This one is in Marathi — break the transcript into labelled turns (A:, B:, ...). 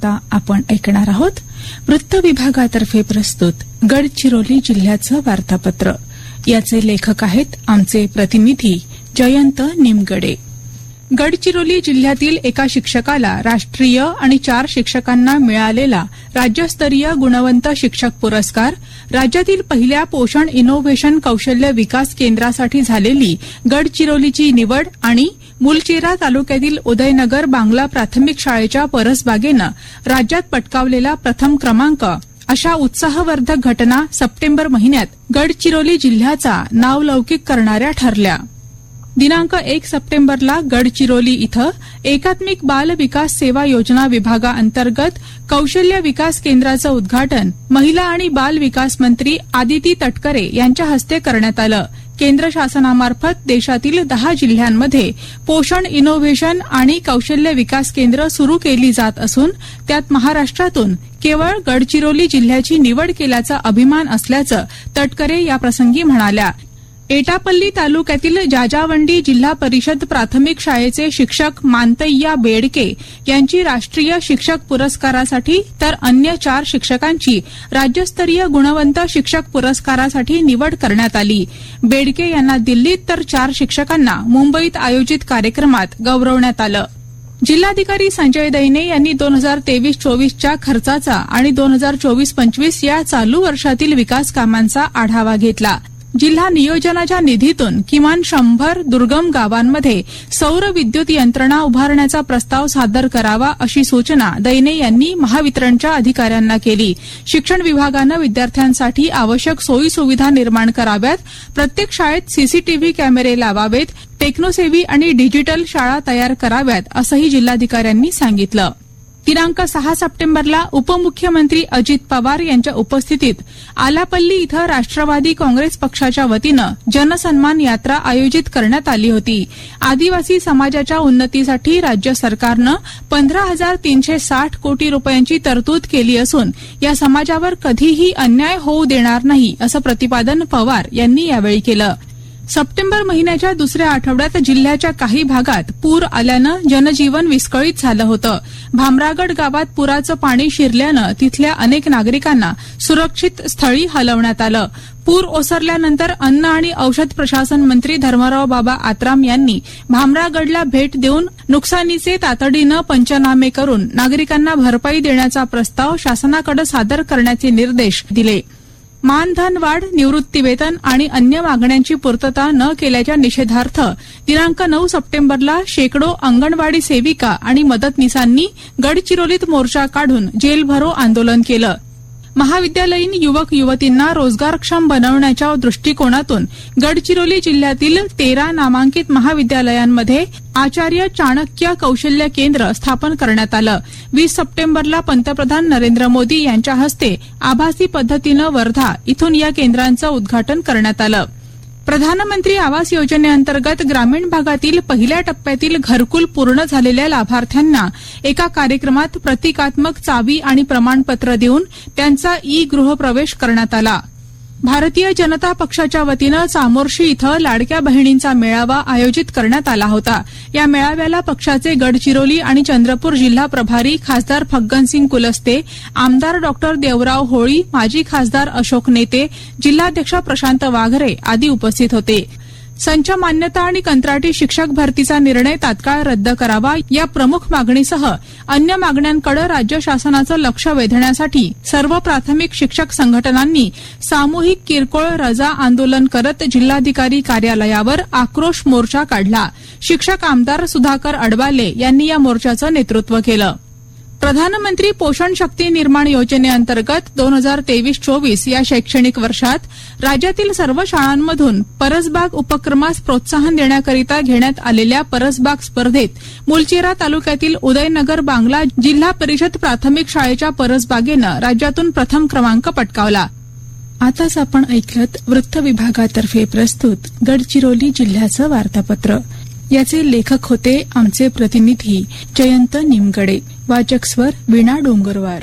A: आता आपण ऐकणार आहोत. वृत्त विभागातर्फे प्रस्तुत गडचिरोली जिल्ह्याचं वार्तापत्र. याचे लेखक आहेत आमचे प्रतिनिधी जयंत निमगडे. गडचिरोली जिल्ह्यातील एका शिक्षकाला राष्ट्रीय आणि चार शिक्षकांना मिळालेला राज्यस्तरीय गुणवंत शिक्षक पुरस्कार राज्यातील पहिल्या पोषण इनोव्हेशन कौशल्य विकास केंद्रासाठी झालेली गडचिरोलीची निवड आणि मुलचेरा तालुक्यातील उदयनगर बांगला प्राथमिक शाळेच्या परसबागेनं राज्यात पटकावलेला प्रथम क्रमांक अशा उत्साहवर्धक घटना सप्टेंबर महिन्यात गडचिरोली जिल्ह्याचा नावलौकिक करणाऱ्या ठरल्या. दिनांक एक सप्टेंबरला गडचिरोली इथं एकात्मिक बाल विकास सेवा योजना विभागाअंतर्गत कौशल्य विकास केंद्राचं उद्घाटन महिला आणि बाल विकास मंत्री आदिती तटकरे यांच्या हस्ते करण्यात आलं. केंद्र शासनामार्फत देशातील दहा जिल्ह्यांमध्ये पोषण इनोव्हेशन आणि कौशल्य विकास केंद्र सुरू केली जात असून त्यात महाराष्ट्रातून केवळ गडचिरोली जिल्ह्याची निवड केल्याचा अभिमान असल्याचं तटकरे याप्रसंगी म्हणाल्या. एटापल्ली तालुक्यातील जाजावंडी जिल्हा परिषद प्राथमिक शाळेचे शिक्षक मानतय्या बेडके यांची राष्ट्रीय शिक्षक पुरस्कारासाठी तर अन्य चार शिक्षकांची राज्यस्तरीय गुणवंत शिक्षक पुरस्कारासाठी निवड करण्यात आली. बेडके यांना दिल्लीत तर चार शिक्षकांना मुंबईत आयोजित कार्यक्रमात गौरवण्यात आलं. जिल्हाधिकारी संजय दैने यांनी दोन हजार तेवीस चोवीसच्या खर्चाचा आणि दोन हजार चोवीस पंचवीस या चालू वर्षातील विकास कामांचा आढावा घेतला. जिल्हा नियोजनाच्या निधीतून किमान शंभर दुर्गम गावांमध्ये सौर विद्युत यंत्रणा उभारण्याचा प्रस्ताव सादर करावा अशी सूचना दैने यांनी महावितरणच्या अधिकाऱ्यांना केली. शिक्षण विभागानं विद्यार्थ्यांसाठी आवश्यक सोयी सुविधा निर्माण कराव्यात. प्रत्येक शाळेत सीसीटीव्ही कॅमेरे लावावेत. टेक्नोसेव्ही आणि डिजिटल शाळा तयार कराव्यात असंही जिल्हाधिकाऱ्यांनी सांगितलं. दिनांक सहा सप्टेंबरला उपमुख्यमंत्री अजित पवार यांच्या उपस्थितीत आलापल्ली इथं राष्ट्रवादी काँग्रेस पक्षाच्या वतीनं जनसन्मान यात्रा आयोजित करण्यात आली होती. आदिवासी समाजाच्या उन्नतीसाठी राज्य सरकारनं पंधरा हजार तीनशे साठ कोटी रुपयांची तरतूद केली असून या समाजावर कधीही अन्याय होऊ देणार नाही असं प्रतिपादन पवार यांनी यावेळी केलं. सप्टेंबर महिन्याच्या दुसऱ्या आठवड्यात जिल्ह्याच्या काही भागात पूर आल्यानं जनजीवन विस्कळीत झालं होतं. भामरागड गावात पुराचं पाणी शिरल्यानं तिथल्या अनेक नागरिकांना सुरक्षित स्थळी हलवण्यात आलं. पूर ओसरल्यानंतर अन्न आणि औषध प्रशासन मंत्री धर्मराव बाबा आत्राम यांनी भामरागडला भेट देऊन नुकसानीचे तातडीनं पंचनामे करून नागरिकांना भरपाई देण्याचा प्रस्ताव शासनाकडे सादर करण्याचे निर्देश दिले. मानधन वाढ निवृत्तीवेतन आणि अन्य मागण्यांची पूर्तता न केल्याच्या निषेधार्थ दिनांक नऊ सप्टेंबरला शेकडो अंगणवाडी सेविका आणि मदतनीसांनी गडचिरोलीत मोर्चा काढून जेलभरो आंदोलन केलं. महाविद्यालयीन युवक युवतींना रोजगारक्षम बनवण्याच्या दृष्टिकोनातून गडचिरोली जिल्ह्यातील तेरा नामांकित महाविद्यालयांमध्ये आचार्य चाणक्य कौशल्य केंद्र स्थापन करण्यात आलं. वीस सप्टेंबरला पंतप्रधान नरेंद्र मोदी यांच्या हस्ते आभासी पद्धतीनं वर्धा इथून या केंद्रांचं उद्घाटन करण्यात आलं. प्रधानमंत्री आवास योजनेअंतर्गत ग्रामीण भागातील पहिल्या टप्प्यातील घरकुल पूर्ण झालेल्या लाभार्थ्यांना एका कार्यक्रमात प्रतिकात्मक चावी आणि प्रमाणपत्र देऊन त्यांचा ई गृहप्रवेश करण्यात आला. भारतीय जनता पक्षाच्या वतीनं चामोर्शी इथं लाडक्या बहिणींचा मेळावा आयोजित करण्यात आला होता. या मेळाव्याला पक्षाचे गडचिरोली आणि चंद्रपूर जिल्हा प्रभारी खासदार फग्गनसिंग कुलस्ते आमदार डॉक्टर देवराव होळी माजी खासदार अशोक नेते जिल्हाध्यक्ष प्रशांत वाघरे आदी उपस्थित होते. संच मान्यता आणि कंत्राटी शिक्षक भरतीचा निर्णय तात्काळ रद्द करावा या प्रमुख मागणीसह अन्य मागण्यांकडे राज्य शासनाचं लक्ष वेधण्यासाठी सर्व प्राथमिक शिक्षक संघटनांनी सामूहिक किरकोळ रजा आंदोलन करत जिल्हाधिकारी कार्यालयावर आक्रोश मोर्चा काढला. शिक्षक आमदार सुधाकर अडवाले यांनी या मोर्चाचं नेतृत्व केलं. प्रधानमंत्री पोषण शक्ती निर्माण योजनेअंतर्गत दोन हजार तेवीस चोवीस या शैक्षणिक वर्षात राज्यातील सर्व शाळांमधून परसबाग उपक्रमास प्रोत्साहन देण्याकरिता घेण्यात आलेल्या परसबाग स्पर्धेत मुलचेरा तालुक्यातील उदयनगर बांगला जिल्हा परिषद प्राथमिक शाळेच्या परसबागेनं राज्यातून प्रथम क्रमांक पटकावला. आताच आपण ऐकलत वृत्त विभागातर्फे प्रस्तुत गडचिरोली जिल्ह्याचं वार्तापत्र. याचे लेखक होते आमचे प्रतिनिधी जयंत निमगडे. वाचक स्वर विणा डोंगरवार.